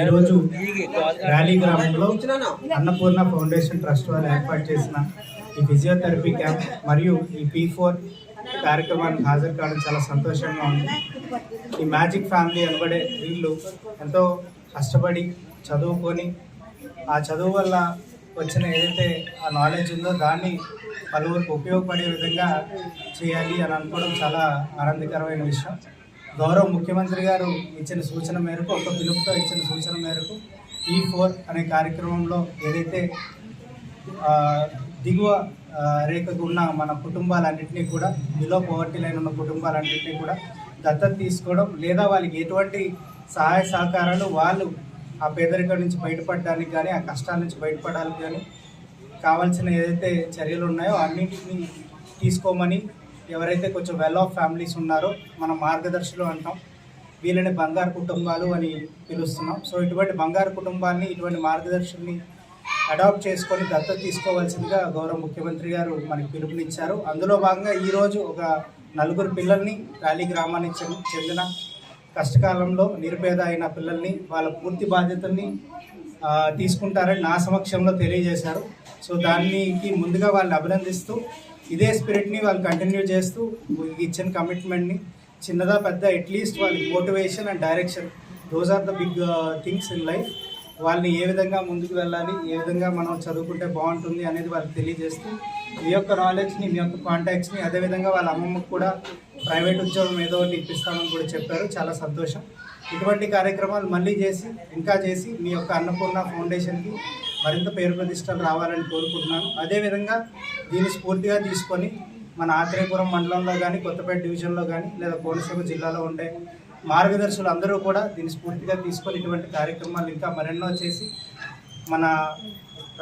ఈరోజు ర్యాలీ గ్రామంలో Annapurna foundation trust వాళ్ళు ఏర్పాటు చేసిన ఈ ఫిజియోథెరపీ క్యాంప్ మరియు ఈ పీ ఫోర్ కార్యక్రమానికి హాజరు కావడం చాలా సంతోషంగా ఉంది. ఈ మ్యాజిక్ ఫ్యామిలీ అనబడే వీళ్ళు ఎంతో కష్టపడి చదువుకొని ఆ చదువు వల్ల వచ్చిన ఏదైతే ఆ నాలెడ్జ్ ఉందో దాన్ని పలువురికి ఉపయోగపడే విధంగా చేయాలి అని అనుకోవడం చాలా ఆనందకరమైన విషయం. గౌరవ ముఖ్యమంత్రి గారు ఇచ్చిన సూచన మేరకు ఒక పిలుపుతో ఇచ్చిన సూచన మేరకు ఈ ఫోర్ అనే కార్యక్రమంలో ఏదైతే దిగువ రేఖకు ఉన్న మన కుటుంబాలన్నింటినీ కూడా బిలో పవర్టీ లైన్ ఉన్న కుటుంబాలన్నింటినీ కూడా దత్తత తీసుకోవడం లేదా వాళ్ళకి ఎటువంటి సహాయ సహకారాలు వాళ్ళు ఆ పేదరికం నుంచి బయటపడడానికి కానీ ఆ కష్టాల నుంచి బయటపడడానికి కానీ కావాల్సిన ఏదైతే చర్యలు ఉన్నాయో అన్నింటినీ తీసుకోమని ఎవరైతే కొంచెం వెల్ ఆఫ్ ఫ్యామిలీస్ ఉన్నారో మన మార్గదర్శులు అంటాం. వీళ్ళని బంగారు కుటుంబాలు అని పిలుస్తున్నాం. సో ఇటువంటి బంగారు కుటుంబాన్ని ఇటువంటి మార్గదర్శుల్ని అడాప్ట్ చేసుకొని దత్తత తీసుకోవాల్సిందిగా గౌరవ ముఖ్యమంత్రి గారు మనకి పిలుపునిచ్చారు. అందులో భాగంగా ఈరోజు ఒక నలుగురు పిల్లల్ని ర్యాలీ గ్రామానికి చెందిన కష్టకాలంలో నిరుపేద అయిన పిల్లల్ని వాళ్ళ పూర్తి బాధ్యతల్ని తీసుకుంటారని నా సమక్షంలో తెలియజేశారు. సో దానికి ముందుగా వాళ్ళని అభినందిస్తూ ఇదే స్పిరిట్ని వాళ్ళు కంటిన్యూ చేస్తూ ఇచ్చిన కమిట్మెంట్ని చిన్నదా పెద్ద అట్లీస్ట్ వాళ్ళకి motivation and direction those are the big things in life వాళ్ళని ఏ విధంగా ముందుకు వెళ్ళాలి ఏ విధంగా మనం చదువుకుంటే బాగుంటుంది అనేది వాళ్ళకి తెలియజేస్తూ మీ యొక్క నాలెడ్జ్ని మీ యొక్క కాంటాక్ట్స్ని అదేవిధంగా వాళ్ళ అమ్మమ్మకు కూడా ప్రైవేట్ ఉద్యోగం ఏదో ఒకటి ఇప్పిస్తామని కూడా చెప్పారు. చాలా సంతోషం. ఇటువంటి కార్యక్రమాలు మళ్ళీ చేసి ఇంకా చేసి మీ యొక్క అన్నపూర్ణ ఫౌండేషన్కి మరింత పేరు ప్రతిష్టలు రావాలని కోరుకుంటున్నాను. అదేవిధంగా దీన్ని స్ఫూర్తిగా తీసుకొని మన ఆత్రేయపురం మండలంలో కానీ కొత్తపేట డివిజన్లో కానీ లేదా కోనసీమ జిల్లాలో ఉండే మార్గదర్శులు అందరూ కూడా దీన్ని స్ఫూర్తిగా తీసుకొని ఇటువంటి కార్యక్రమాలు ఇంకా మరెన్నో చేసి మన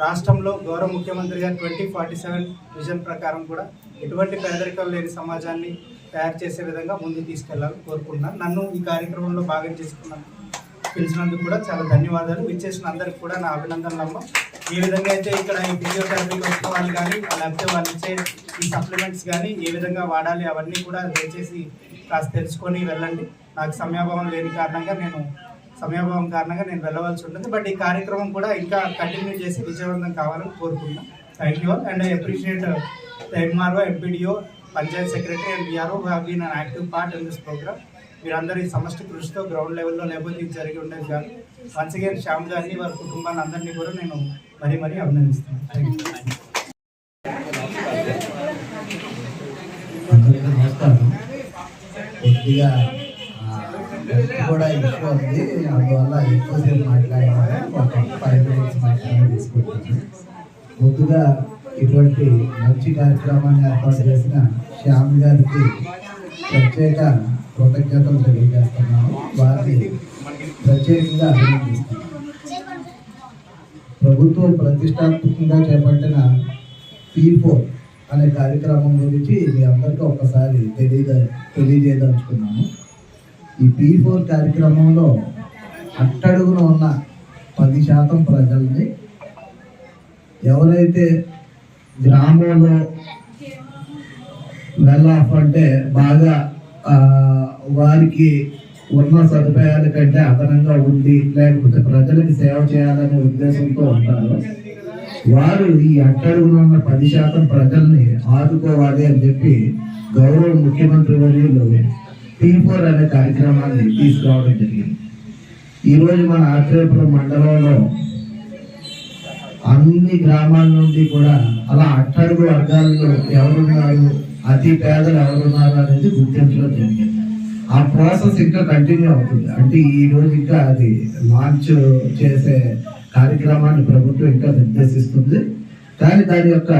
రాష్ట్రంలో గౌరవ ముఖ్యమంత్రి గారు ట్వంటీ ఫార్టీ సెవెన్ విజన్ ప్రకారం కూడా ఎటువంటి పేదరికం లేని సమాజాన్ని తయారు చేసే విధంగా ముందుకు తీసుకెళ్ళాలని కోరుకుంటున్నాను. నన్ను ఈ కార్యక్రమంలో భాగం చేసుకున్నాను పిలిచినందుకు కూడా చాలా ధన్యవాదాలు. విచ్చేసిన అందరికి కూడా నా అభినందనలు అమ్మ. ఏ విధంగా అయితే ఇక్కడ ఈ ఫిజియోథెరపీకి వచ్చిన వాళ్ళు కానీ లేకపోతే వాళ్ళు ఇచ్చే ఈ సప్లిమెంట్స్ కానీ ఏ విధంగా వాడాలి అవన్నీ కూడా దయచేసి కాస్త తెలుసుకొని వెళ్ళండి. నాకు సమయాభావం లేని కారణంగా నేను సమయాభావం కారణంగా నేను వెళ్ళవలసి ఉంటుంది. బట్ ఈ కార్యక్రమం కూడా ఇంకా కంటిన్యూ చేసి విజయవంతం కావాలని కోరుకుంటున్నాను thank you and I appreciate MRO MPDO panchayat secretary and VRO have been an active part in this program మీరందరూ ఈ సమష్టి కృషితో గ్రౌండ్ లెవెల్లో లేకపోతే ఇది జరిగి ఉండేది కాదు వన్స్ అగైన్ శ్యామ్ గారిని వారి కుటుంబాన్ని అందరినీ కూడా నేను మరీ మరీ అభినందిస్తున్నాను. కొద్దిగా హెల్త్ కూడా ఎక్కువ ఉంది. అందువల్ల ఎక్కువసేపు మాట్లాడాలని ఒక ఫైవ్ మినిట్స్ మాత్రమే తీసుకుంటాను. ముందుగా ఇటువంటి మంచి కార్యక్రమాన్ని ఏర్పాటు చేసిన శ్యామ్ గారికి ప్రత్యేక కృతజ్ఞతలు తెలియజేస్తున్నాను వారిని ప్రత్యేకంగా అభినందిస్తున్నాను ప్రభుత్వం ప్రతిష్టాత్మకంగా చేపట్టిన పీ ఫోర్ అనే కార్యక్రమం గురించి మీ అందరికీ ఒకసారి తెలియద తెలియజేయదలుచుకున్నాను ఈ పీ ఫోర్ కార్యక్రమంలో అట్టడుగున ఉన్న పది శాతం ప్రజల్ని ఎవరైతే గ్రామంలో వెల్ ఆఫ్ అంటే బాగా వారికి ఉన్న సదుపాయాల కంటే అదనంగా ఉండి లేకపోతే ప్రజలకు సేవ చేయాలనే ఉద్దేశంతో ఉంటారు. వారు ఈ అట్టడుగున ఉన్న పది శాతం ప్రజల్ని ఆదుకోవాలి అని చెప్పి గౌరవ ముఖ్యమంత్రి వర్యులు పీ ఫోర్ అనే కార్యక్రమాన్ని తీసుకురావడం జరిగింది. ఈరోజు మన ఆత్రేయపురం మండలంలో అన్ని గ్రామాల నుండి కూడా అలా అట్టడుగు వర్గాల్లో ఎవరున్నారు? అతి పేదలు ఎవరున్నారు అనేది గుర్తించడం జరిగింది. ఆ ప్రాసెస్ ఇంకా కంటిన్యూ అవుతుంది. అంటే ఈ రోజు ఇంకా అది లాంచ్ చేసే కార్యక్రమాన్ని ప్రభుత్వం ఇంకా నిర్దేశిస్తుంది. కానీ దాని యొక్క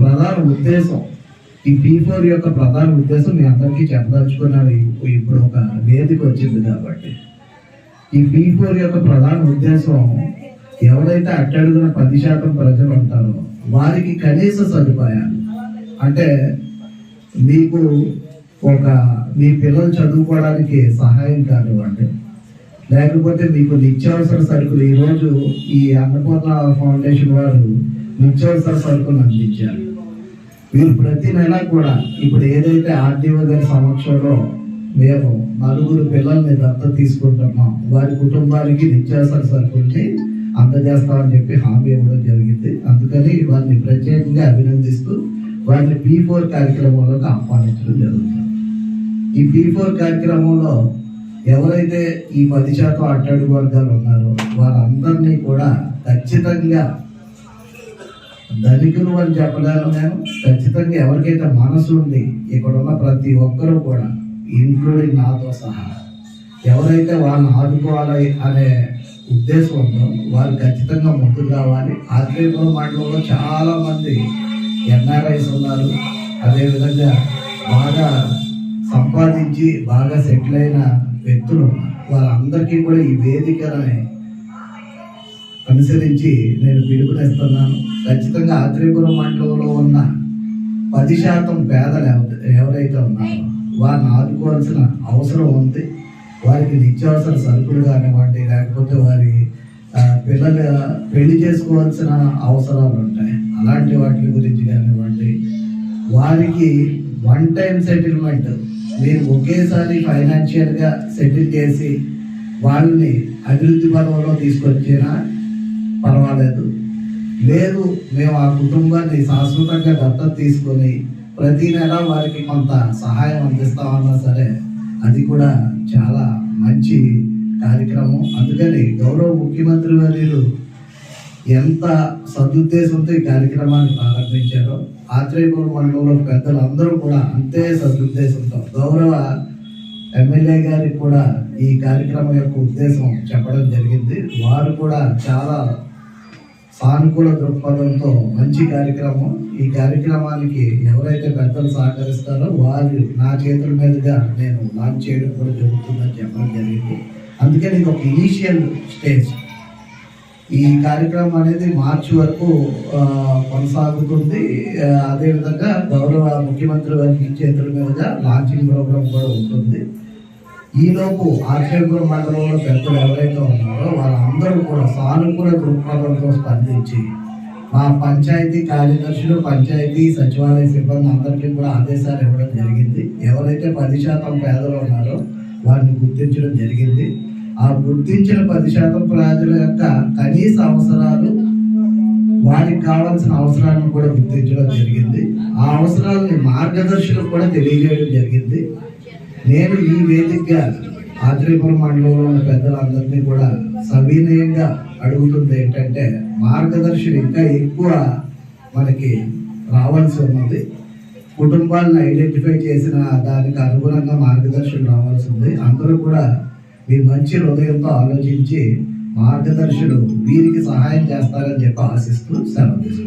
ప్రధాన ఉద్దేశం ఈ పీ ఫోర్ యొక్క ప్రధాన ఉద్దేశం మీ అందరికీ చెప్పదలుచుకున్నాను ఇప్పుడు ఒక వేదిక వచ్చింది కాబట్టి. ఈ పీ ఫోర్ యొక్క ప్రధాన ఉద్దేశం ఎవరైతే అట్టడుగున పది శాతం ప్రజలు ఉంటారో వారికి కనీస సదుపాయాలు అంటే మీకు ఒక మీ పిల్లలు చదువుకోవడానికి సహాయం కానివ్వండి లేకపోతే మీకు నిత్యావసర సరుకులు ఈరోజు ఈ అన్నపూర్ణ ఫౌండేషన్ వారు నిత్యావసర సరుకులు అందించారు. మీరు ప్రతి నెల కూడా ఇప్పుడు ఏదైతే ఆర్డీఓ గారి సమక్షంలో మేము నలుగురు పిల్లల్ని దత్త తీసుకుంటున్నాం వారి కుటుంబానికి నిత్యావసర సరుకుల్ని అందజేస్తామని చెప్పి హామీ ఇవ్వడం జరిగింది. అందుకని వారిని ప్రత్యేకంగా అభినందిస్తూ వాటిని పీ ఫోర్ కార్యక్రమంలోకి ఆహ్వానించడం జరుగుతుంది. ఈ పీ ఫోర్ కార్యక్రమంలో ఎవరైతే ఈ పది శాతం అట్టడుగు వర్గాలు ఉన్నారో వారందరినీ కూడా ఖచ్చితంగా ధనికులు అని చెప్పలేను నేను. ఖచ్చితంగా ఎవరికైతే మనసు ఉంది ఇక్కడ ఉన్న ప్రతి ఒక్కరూ కూడా ఇంక్లూడింగ్ నాతో సహా ఎవరైతే వాళ్ళని ఆదుకోవాలి అనే ఉద్దేశం ఉందో వారు ఖచ్చితంగా ముందుకు రావాలి. ఆత్రేయపురం మండలంలో చాలామంది ఎన్ఆర్ఐస్ ఉన్నారు. అదేవిధంగా బాగా సంపాదించి బాగా సెటిల్ అయిన వ్యక్తులు వారందరికీ కూడా ఈ వేదికని అనుసరించి నేను పిలుపునిస్తున్నాను. ఖచ్చితంగా ఆత్రేయపురం మండలంలో ఉన్న పది శాతం పేదలు ఎవ- ఎవరైతే ఉన్నారో వారిని ఆదుకోవాల్సిన అవసరం ఉంది. వారికి నిత్యావసర సరుకులు కానివ్వండి లేకపోతే వారి పిల్లలు పెళ్ళి చేసుకోవాల్సిన అవసరాలు ఉంటాయి. అలాంటి వాటి గురించి కానివ్వండి. వారికి వన్ టైం సెటిల్మెంట్ మీరు ఒకేసారి ఫైనాన్షియల్గా సెటిల్ చేసి వాళ్ళని అభివృద్ధి పర్వంలో తీసుకొచ్చినా పర్వాలేదు. లేదు మేము ఆ కుటుంబాన్ని శాశ్వతంగా దత్తత తీసుకొని ప్రతి నెల వారికి కొంత సహాయం అందిస్తామన్నా సరే అది కూడా చాలా మంచి కార్యక్రమం. అందుకని గౌరవ ముఖ్యమంత్రి వర్యులు ఎంత సదుద్దేశంతో ఈ కార్యక్రమాన్ని ప్రారంభించారో ఆత్రేయపురం మండలంలో పెద్దలు అందరూ కూడా అంతే సదుద్దేశంతో గౌరవ ఎమ్మెల్యే గారికి కూడా ఈ కార్యక్రమం యొక్క ఉద్దేశం చెప్పడం జరిగింది. వారు కూడా చాలా సానుకూల దృక్పథంతో మంచి కార్యక్రమం. ఈ కార్యక్రమానికి ఎవరైతే పెద్దలు సహకరిస్తారో వారు నా చేతుల మీదుగా నేను లాంచ్ చేయడం కూడా జరుగుతుందని చెప్పడం జరిగింది. అందుకని ఇది ఒక ఇనీషియల్ స్టేజ్ ఈ కార్యక్రమం అనేది మార్చి వరకు కొనసాగుతుంది. అదేవిధంగా గౌరవ ముఖ్యమంత్రి వారి చేతుల మీదుగా లాంచింగ్ ప్రోగ్రామ్ కూడా ఉంటుంది. ఈలోపు ఆక్షేపురం మండలంలో పెద్దలు ఎవరైతే ఉన్నారో వాళ్ళందరూ కూడా సానుకూల దృక్పథంతో స్పందించి మా పంచాయతీ కార్యదర్శులు పంచాయతీ సచివాలయ సిబ్బంది అందరికీ కూడా ఆదేశాలు ఇవ్వడం జరిగింది. ఎవరైతే పది శాతం పేదలు ఉన్నారో వారిని గుర్తించడం జరిగింది. ఆ గుర్తించిన పది శాతం ప్రజల యొక్క కనీస అవసరాలు వారికి కావాల్సిన అవసరాలను కూడా గుర్తించడం జరిగింది. ఆ అవసరాలని మార్గదర్శనం కూడా తెలియజేయడం జరిగింది. నేను ఈ వేదికగా ఆత్రేపురం మండలంలో ఉన్న పెద్దలందరినీ కూడా సవినయంగా అడుగుతుంది ఏంటంటే మార్గదర్శనం ఇంకా ఎక్కువ మనకి రావాల్సి ఉన్నది. కుటుంబాలను ఐడెంటిఫై చేసిన దానికి అనుగుణంగా మార్గదర్శనం రావాల్సింది అందరూ కూడా మీ మంచి హృదయంతో ఆలోచించి మార్గదర్శులు వీరికి సహాయం చేస్తారని చెప్పి ఆశిస్తూ సెలవు యూ